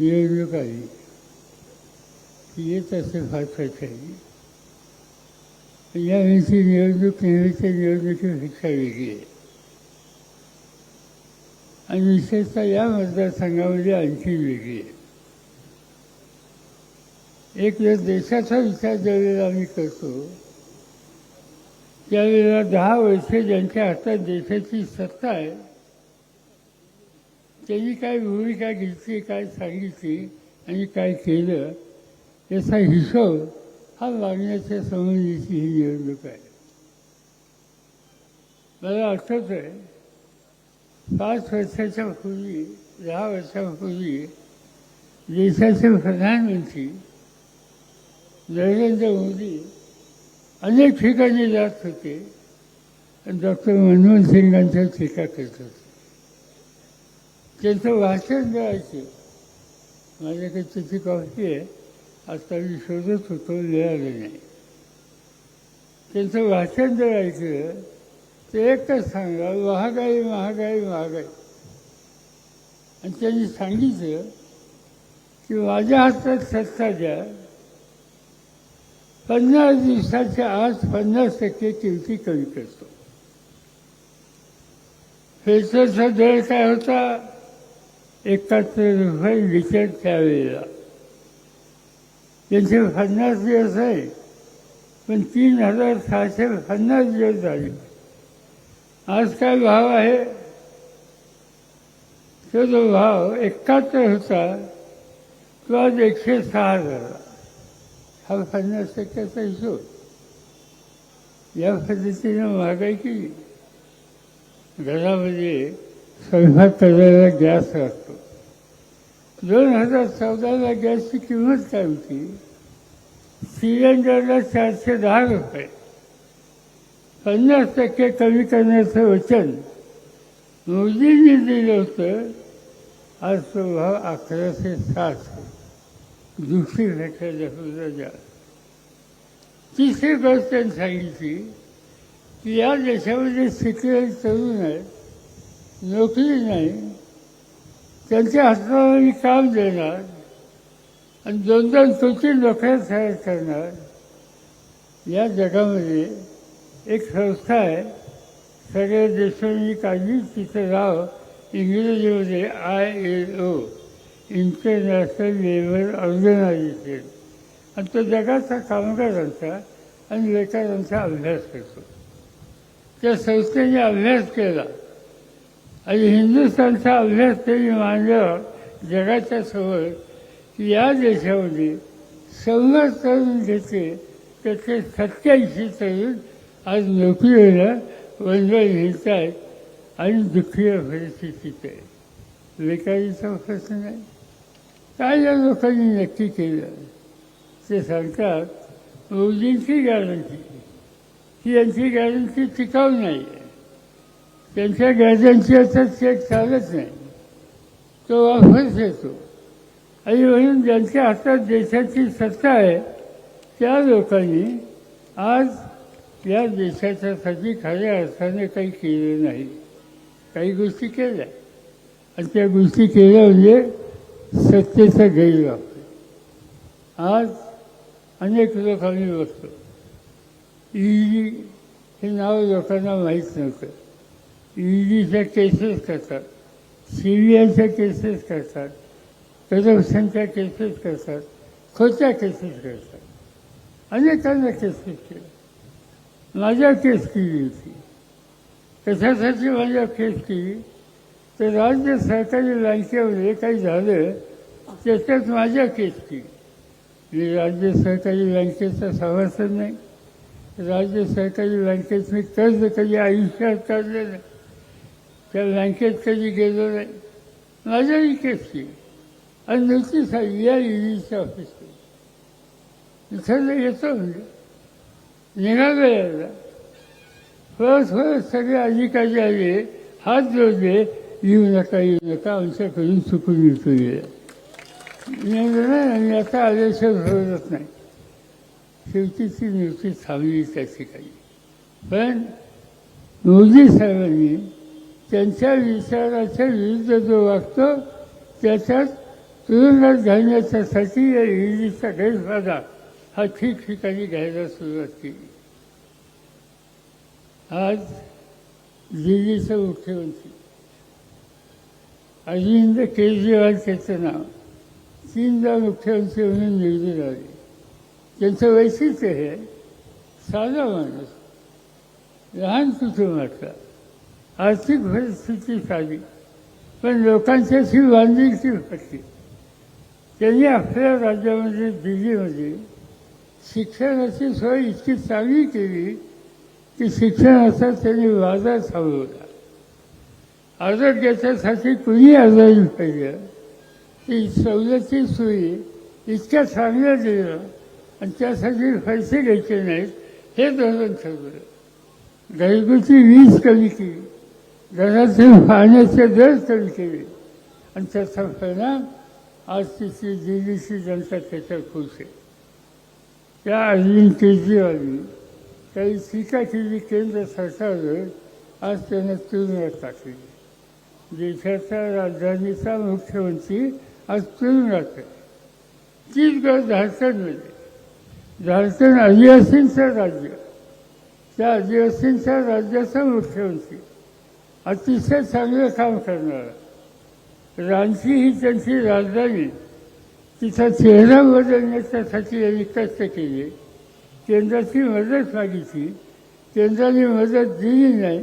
निवडणूक आली की येत असे फार प्रचारी यावेळीची निवडणूक नेहमीच्या निवडणुकीपेक्षा वेगळी आहे. आणि विशेषतः या मतदारसंघामध्ये आणखी वेगळी आहे. एक वेळ देशाचा विचार ज्यावेळेला आम्ही करतो त्यावेळेला दहा वर्षे ज्यांच्या हातात देशाची सत्ता आहे त्यांनी काय भूमिका घेतली काय सांगितली आणि काय केलं याचा हिशोब हा मागण्याच्या संबंधीची ही निवडणूक आहे. मला आठवत आहे पाच वर्षाच्या पूर्वी दहा वर्षापूर्वी देशाचे प्रधानमंत्री नरेंद्र मोदी अनेक ठिकाणी जात होते. आणि डॉक्टर मनमोहन सिंगांच्या टीका करत होते. त्यांचं भाषण द्यायचे माझ्याकडे त्याची कॉफी आहे. आता मी शोधत होतो मिळालं नाही. त्यांचं भाषण द्यायचं ते एकच सांगा महागाई महागाई महागाई. आणि त्यांनी सांगितलं की माझ्या हातात सत्ता द्या. पन्नास दिवसाच्या आज पन्नास टक्के किमती कमी करतो. फेसरचा दर काय होता? एकाहत्तर रुपये लिटर त्यावेळेला त्यांचे पन्नास दिवस आहे. पण तीन हजार सहाशे पन्नास दिवस झाले. आज काय भाव आहे? तो जो भाव एकाहत्तर होता तो आज एकशे सहा झाला. हा पन्नास टक्क्याचा हिशोब या पद्धतीनं महागाई केली. घरामध्ये स्वयंपाक करायला गॅस लागतो दोन हजार चौदाला गॅसची किंमत काय होती? सिलेंडरला चारशे दहा रुपये. पन्नास टक्के कमी करण्याचं वचन मोदींनी दिलं होतं. आज तो भाव अकराशे साठ. दुसरी घटना सुद्धा तिसरी गोष्ट त्यांनी सांगितली की या देशामध्ये शिकलेले तरुण आहेत. नोकरी नाही. त्यांच्या हाताला मी काम देणार आणि दोन दोन कोटी नोकऱ्या तयार करणार. या जगामध्ये एक संस्था आहे. सगळ्या देशांनी काढली तिचं नाव इंग्रजीमध्ये I L O international labour organisation आणि तो जगाचा कामगारांचा आणि बेकारांचा अभ्यास करतो. त्या संस्थेने अभ्यास केला. आणि हिंदुस्थानचा अभ्यास त्यांनी मांडल्यावर जगाच्या समोर की या देशामध्ये सव्वीस तरुण घेतले त्याचे सत्याऐंशी तरुण आज नोकरीला वंदन घेत आहेत आणि दुःखी परिस्थितीत आहे बेकारीचा प्रश्न नाही. काय या लोकांनी नक्की केलं? ते सांगतात मोदींची गॅरंटी ही यांची गॅरंटी टिकाऊ नाही. आहे त्यांच्या गॅरंटी आता चेक चालत नाही. तो वापस येतो. आणि म्हणून ज्यांच्या हातात देशाची सत्ता आहे त्या लोकांनी आज या देशाच्यासाठी खऱ्या अर्थाने काही केलं नाही. काही गोष्टी केल्या. आणि त्या गोष्टी केल्या म्हणजे सत्तेचा गैरवापर. आज अनेक लोक आम्ही बघतो. ईडी हे नाव लोकांना माहीत नव्हतं. ईडीच्या केसेस करतात. सी बी आयच्या केसेस करतात करप्शनच्या केसेस करतात. खोट्या केसेस करतात. अनेकांना केसेस केल्या माझ्या केस केली होती. कशासाठी माझ्या केस केली? तर राज्य सरकारी बँकेमध्ये काही झालं त्याच्यात माझ्या केस केली. मी राज्य सहकारी बँकेचा सभासद नाही. राज्य सहकारी बँकेत मी कर्ज कधी आयुष्यात काढलं नाही. त्या बँकेत कधी गेलो नाही. माझ्या केस आणि नोटीस आली या ईडीच्या ऑफिसमध्ये इथं येतो म्हणजे. निघालं यायला परत परत सगळे अधिकारी आले. हात जोडले. येऊ नका येऊ नका आमच्याकडून चुकून येतो गेला आणि आता आल्याशिवाय भरत नाही. शेवटी ती नोटीस थांबली त्या ठिकाणी. पण मोदी साहेबांनी त्यांच्या विचाराच्या विरुद्ध जो वागतो त्याच्यात तुरुंगात घालण्याच्यासाठी या इंग्लिशचा गैरफायदा हा ठिकठिकाणी घ्यायला सुरुवात केली. आज दिल्लीचे मुख्यमंत्री अरविंद केजरीवाल त्याचं नाव तीनदा मुख्यमंत्री म्हणून निवडून आले. त्यांचं वैशिष्ट्य हे साधा माणूस लहान कुटुंबातला आर्थिक परिस्थिती चालली पण लोकांच्याशी बांधिलकी होती. त्यांनी आपल्या राज्यामध्ये दिल्लीमध्ये शिक्षणाची सोय इतकी चांगली केली की शिक्षणाचा त्यांनी वादा थांबवला. आरोग्याच्यासाठी कुणी आजारी पाहिजे ती सवलती सोयी इतक्या चांगल्या दिलं आणि त्यासाठी पैसे घ्यायचे नाहीत हे धोरण ठरवलं. घरगुती वीज कमी केली. घरातील पाण्याचे दर कमी केले. आणि त्याचा परिणाम आज तिची दिल्लीची जनता त्याच्यात खुश आहे. त्या अरविंद केजरीवालनी काही टीका केली केंद्र सरकारवर आज त्यानं तुरुंगात टाकली. देशाच्या राजधानीचा मुख्यमंत्री आज तुरुंगात आहे तीच गरज झारखंडमध्ये झारखंड आदिवासींचं राज्य. त्या आदिवासींच्या राज्याचा मुख्यमंत्री. अतिशय चांगलं काम करणार. रांची ही त्यांची राजधानी. तिचा चेहरा बदलण्याच्यासाठी यांनी कष्ट केले. केंद्राची मदत मागितली. केंद्राने मदत दिली नाही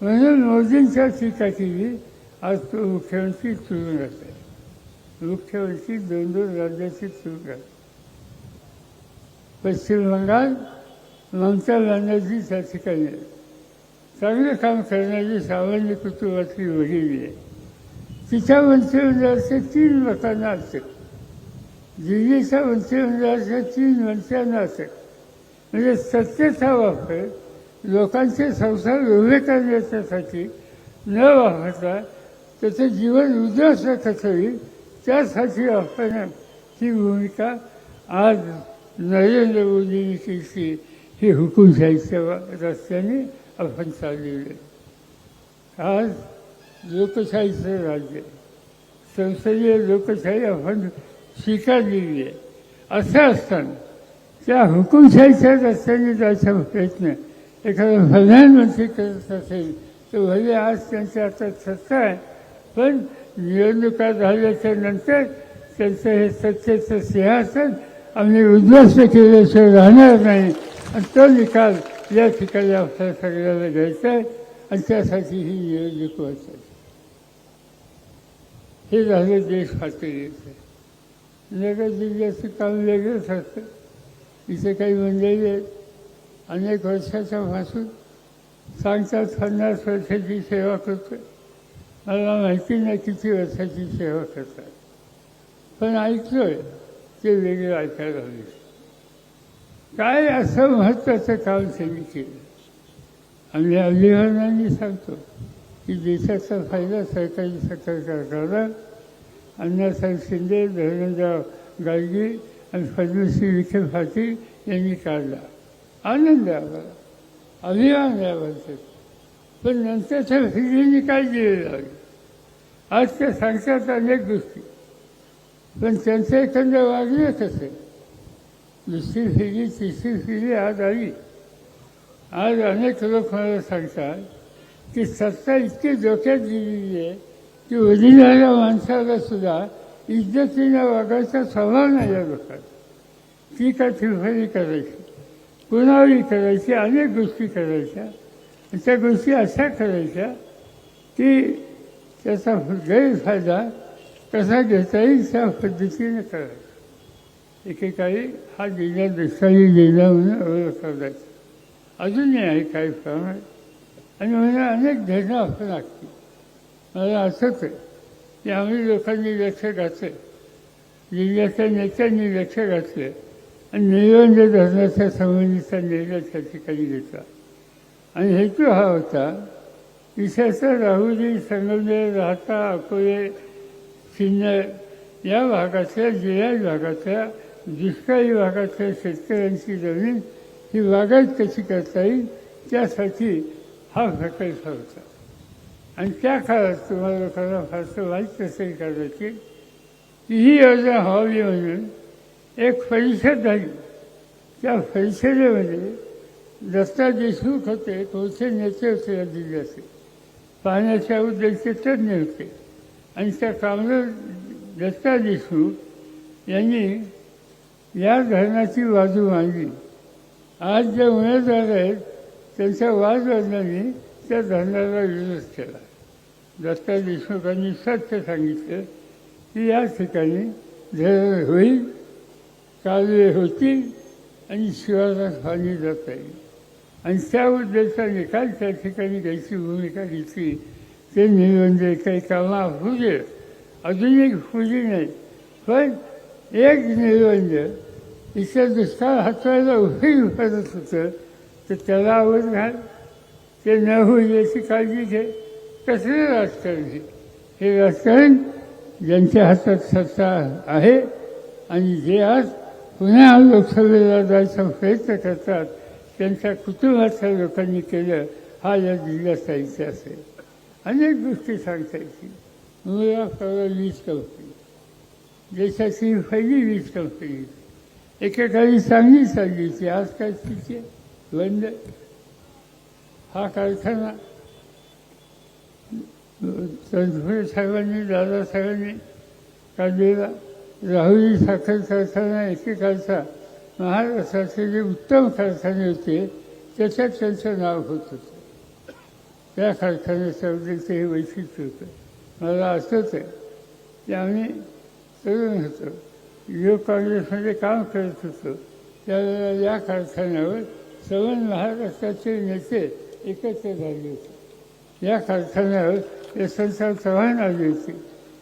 म्हणून मोदींच्या टीका केली. आज तो मुख्यमंत्री तुरुंगात आहे मुख्यमंत्री दोन दोन राज्याची तुरुंगात पश्चिम बंगाल ममता बॅनर्जी त्या ठिकाणी आहे चांगलं काम करणारी सामान्य कुटुंबातली वडील आहे. तिच्या मंत्रिमंडळाचे तीन लोकांना असेल दिल्लीच्या मंत्रिमंडळाच्या तीन मंत्र्यांना असेल म्हणजे सत्तेचा वापर लोकांचे संसार उभे करण्याच्यासाठी न वापरता त्याचं जीवन उद्ध्वस्त कसं होईल त्यासाठी आपण ही भूमिका आज नरेंद्र मोदींनी केली. ही हुकुमशाहीच्या रस्त्याने आपण चाललेलं आहे आज लोकशाहीचं राज्य। संसदीय लोकशाही आपण स्वीकारलेली आहे असं असताना त्या हुकुमशाहीच्या रस्त्याने जायचा प्रयत्न एखादा प्रधानमंत्री करत असेल तर भले आज त्यांच्या हातात सत्ता आहे पण निवडणुका झाल्याच्यानंतर त्यांचं हे सत्तेचं सिंहासन आम्ही उद्ध्वस्त केल्याशिवाय राहणार नाही आणि तो निकाल या ठिकाणी आपल्या सगळ्याला घ्यायचं आहे आणि त्यासाठी ही निवडणूक व्हायचं हे झालं देश पातळीचं नगर जिल्ह्याचं काम वेगळंच असतं. इथे काही मंडळी आहेत. अनेक वर्षाच्या पासून सांगतात पन्नास वर्षाची सेवा करतो मला माहिती नाही किती वर्षाची सेवा करतात. पण ऐकतोय. ते वेगळं ऐकायला हवे. काय असं महत्त्वाचं काम त्यांनी केलं आम्ही अभिमानाने सांगतो की देशाचा फायदा सरकारी सरकारला अण्णासाहेब शिंदे धर्मेंद्रराव गाडगे आणि पद्मश्री विखे पाटील यांनी काढला. आनंद आहे आम्हाला अभिमान आहे पण नंतरच्या फिरींनी काय दिलेलं आहे आज ते सांगतात अनेक गोष्टी. पण त्यांचं एखादं वागलं कसं दुसरी फेरी तिसरी फेरी आज आली आज अनेक लोक मला सांगतात की सत्ता इतकी धोक्यात दिलेली आहे की वडिलाच्या माणसाला सुद्धा इज्जतीनं वागायचा स्वभाव नाही या लोकांना ती का फिरफरी करायची? कुणावरी करायची अनेक गोष्टी करायच्या. त्या गोष्टी अशा करायच्या की त्याचा गैरफायदा कसा घेता येईल त्या पद्धतीने करायचा. एकेकाळी हा जिल्हा देसाई जिल्हा म्हणून ओळखला जायचा अजूनही आहे काही प्रमाणात आणि म्हणजे अनेक धरणं असं लागतील. मला असंच आहे की आम्ही लोकांनी लक्ष घातलं जिल्ह्याच्या नेत्यांनी लक्ष घातलं आणि निवंज धरणाच्या संबंधीचा निर्णय त्या ठिकाणी घेतला. आणि हेतू हा होता विशेषतः राहुरी संगमनेर राहता अकोले सिन्नर या भागातल्या जिल्ह्या भागातल्या दुष्काळी भागातल्या शेतकऱ्यांची जमीन ही बागायत कशी करता येईल त्यासाठी हा प्रकल्प होता. आणि त्या काळात तुम्हाला लोकांना फारसं माहीत असेल कदाचित ही योजना व्हावी म्हणून एक परिषद झाली. त्या परिषदेमध्ये दत्ता देशमुख होते थोडसे नेते होते या जिल्ह्याचे पाण्याच्या उद्देशचे तज्ज्ञ होते. आणि त्या कामगार दत्ता देशमुख यांनी या धरणाची बाजू मांडली. आज जे उमेदवार आहेत त्यांच्या वादवादांनी त्या धरणाला विरोध केला. दत्ता देशमुखांनी सत्य सांगितलं की या ठिकाणी धरण होईल कालवे होतील आणि शिवारात पाणी जाता येईल. आणि त्या उद्देशाने त्या ठिकाणी घ्यायची भूमिका घेतली. ते निबंध काही कामं होऊ दे अजून एक फुली नाही पण एक निर्बंध इथे दुष्काळ हाताळायला उभी करत होतं. तर त्याला आवड घाल ते न होईल याची काळजी घे. कसले राजकारण हे हे राजकारण ज्यांच्या हातात सत्ता आहे आणि जे आज पुन्हा लोकसभेला जायचा प्रयत्न करतात त्यांच्या कुटुंबाच्या लोकांनी केलं हा या जिल्ह्याचा इतिहास आहे. अनेक गोष्टी सांगता येतील. मुला परवा वीज देशाची पहिली वीज कंपनी एकेकाळी चांगली चालली होती आज काय तिथे बंद हा कारखाना तनपुरे साहेबांनी दादासाहेबांनी काढलेला राहुरी साखर कारखाना एकेकाळचा महाराष्ट्राचे जे उत्तम कारखाने होते त्याच्यात त्यांचं नाव होत होतं त्या कारखान्याच्या ते हे वैशिष्ट्य होतं मला असंच आहे की आम्ही तरुण होतं युवक काँग्रेसमध्ये काम करत होतो त्यावेळेला या कारखान्यावर सवन महाराष्ट्राचे नेते एकत्र झाले होते. या कारखान्यावर यशवंतराव चव्हाण आले होते.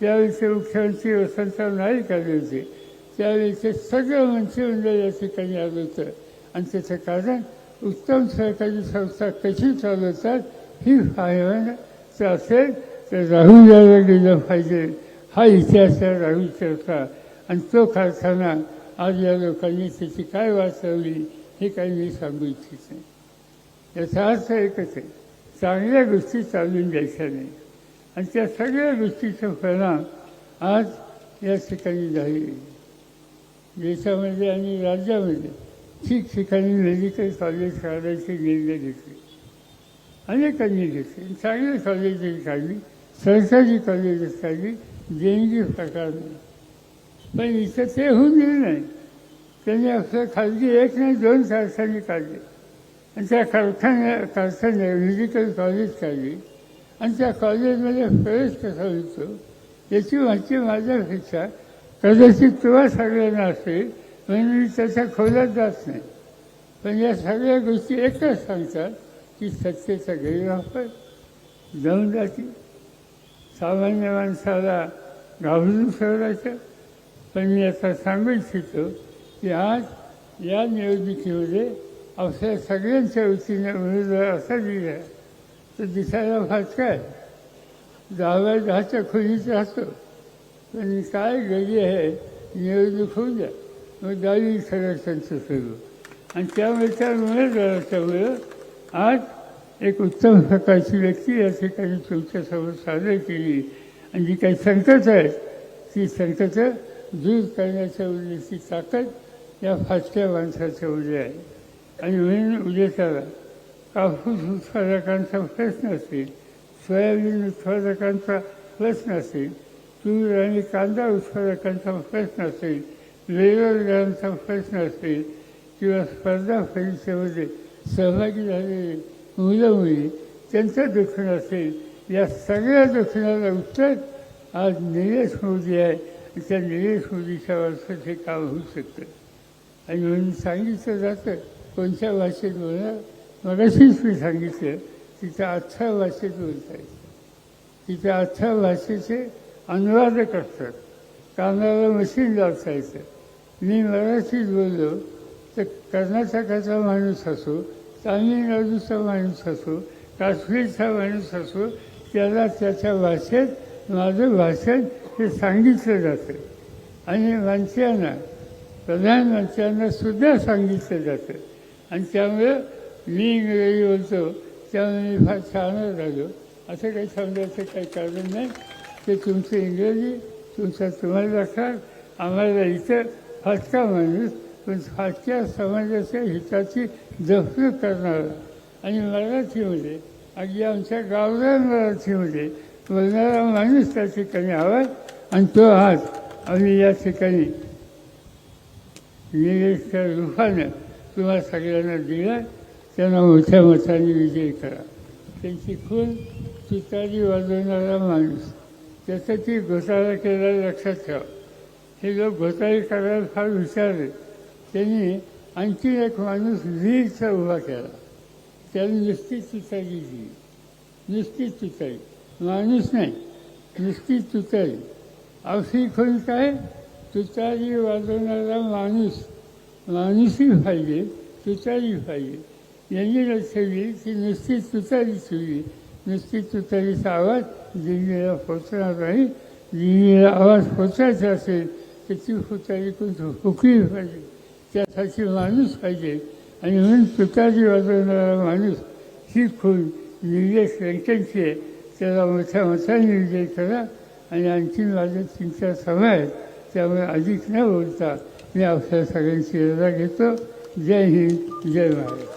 त्यावेळीचे मुख्यमंत्री वसंतराव नाईक आले होते. त्यावेळीचे सगळं मंत्रिमंडळ या ठिकाणी आलं होतं. आणि त्याचं कारण उत्तम सरकारी संस्था कशी चालवतात ही पाहायला असेल तर राहुल यायला गेलं पाहिजे. हा इतिहास आहे राहुलचा होता आणि तो कारखाना आज या लोकांनी त्याची काय वाचवली हे काही मी सांगू इच्छित नाही. याचा अर्थ एकच आहे चांगल्या गोष्टी चालून द्यायच्या नाही. आणि त्या सगळ्या गोष्टीचा परिणाम आज या ठिकाणी झाले देशामध्ये आणि राज्यामध्ये ठिकठिकाणी मेडिकल कॉलेज काढायचे निर्णय घेतले. अनेकांनी घेतले. चांगले कॉलेजेस काढली सरकारी कॉलेजेस काढली. देणगी प्रकार पण इथं ते होऊन गेलं नाही. त्यांनी असं खाजगी एक नाही दोन कारखाने काढले. आणि त्या कारखान्या कारखान्या मेडिकल कॉलेज काढली. आणि त्या कॉलेजमध्ये प्रवेश कसा होतो याची माहिती माझ्यापेक्षा कदाचित तुला सगळ्यांना असेल म्हणून मी त्याच्या खोलात जात नाही. पण या सगळ्या गोष्टी एकच सांगतात की सत्तेचा गैरवापर जाऊन जाते सामान्य माणसाला घाबरून सोडायचं पण मी आता सांगू इच्छितो की आज या निवडणुकीमध्ये आपल्या सगळ्यांच्या वतीने उमेदवार असा दिला तर दिसायला फाटका आहे दहाव्या दहाच्या खोलीत राहतो. पण काय गरी आहे? निवडणूक होऊ द्या. मग दहावी सदस्यांचं सुरू. आणि त्यामुळे त्या उमेदवाराच्यामुळं आज एक उत्तम प्रकारची व्यक्ती या ठिकाणी तुमच्यासमोर सादर केली. आणि जी काही संकट आहेत ती संकटं दूर करण्याच्या उद्याची ताकद या फाटक्या माणसाच्या उद्या आहे. आणि म्हणून उद्याच्याला कापूस उत्पादकांचा प्रश्न असेल सोयाबीन उत्पादकांचा प्रश्न असेल तूर आणि कांदा उत्पादकांचा प्रश्न असेल बेरोजगारांचा प्रश्न असेल किंवा स्पर्धा परीक्षेमध्ये सहभागी झालेले मुलं मुली त्यांचं दुखणं असेल या सगळ्या दुखणाला उत्तर आज निलेश मोदी आहे. त्या निलेश मोदीच्या वर्षात हे काम होऊ शकतं. आणि म्हणून सांगितलं जातं कोणत्या भाषेत बोलणार मगाशीच मी सांगितलं तिथं अठरा भाषेत बोलता येतं. तिथं अठरा भाषेचे अनुवादक असतात. कानाला मशीन लावता येतं. मी मराठीत बोललो तर कर्नाटकाचा माणूस असो तामिळनाडूचा माणूस असो काश्मीरचा माणूस असो त्याला त्याच्या भाषेत माझं भाषण हे सांगितलं जातं. आणि मंत्र्यांना प्रधानमंत्र्यांना सुद्धा सांगितलं जातं. आणि त्यामुळं मी इंग्रजी बोलतो त्यामुळे मी फार छान राहिलो असं काही समजायचं काही कारण नाही. ते तुमचं इंग्रजी तुमचा तुम्हाला लक्षात आम्हाला इथं फाटका माणूस पण फाटक्या समाजाच्या हिताची जपणूक करणारा. आणि मराठीमध्ये अगदी आमच्या गावरान मराठीमध्ये बोलणारा माणूस त्या ठिकाणी हवा आणि तो आज आम्ही या ठिकाणी निलेशच्या रूपानं तुम्हा सगळ्यांना दिला. त्यांना मोठ्या मताने विजय करा. त्यांची खून तुतारी वाजवणारा माणूस. त्यासाठी घोटाळा केला लक्षात ठेवा. हे लोक घोटाळे करायला फार विचारले त्यांनी आणखी एक माणूस वीरचा उभा केला. त्याने नुसती तुतारी दिली नुसती तुतारी. माणूस नाही. नुसती तुतारी. अवशी खून काय? तुतारी वाजवणारा माणूस. माणूसही पाहिजे तुतारी पाहिजे. यांनी लक्ष दिली की नुसती तुतारी ठेवली नुसती तुतारीचा आवाज दिल्लीला पोचणार नाही. दिल्लीला आवाज पोचायचा असेल तर ती तुतारी कोण हुकली पाहिजे. त्यासाठी माणूस पाहिजे. आणि म्हणून पिताजी वाजवणारा माणूस ही खून निर्देश व्यंकटची आहे. त्याला मोठ्या मोठा निर्देश करा आणि आणखी माझ्या तीन समय सभा आहेत. त्यामुळे अधिक न बोलता मी आपल्या सगळ्यांची रजा घेतो. जय हिंद जय महाराज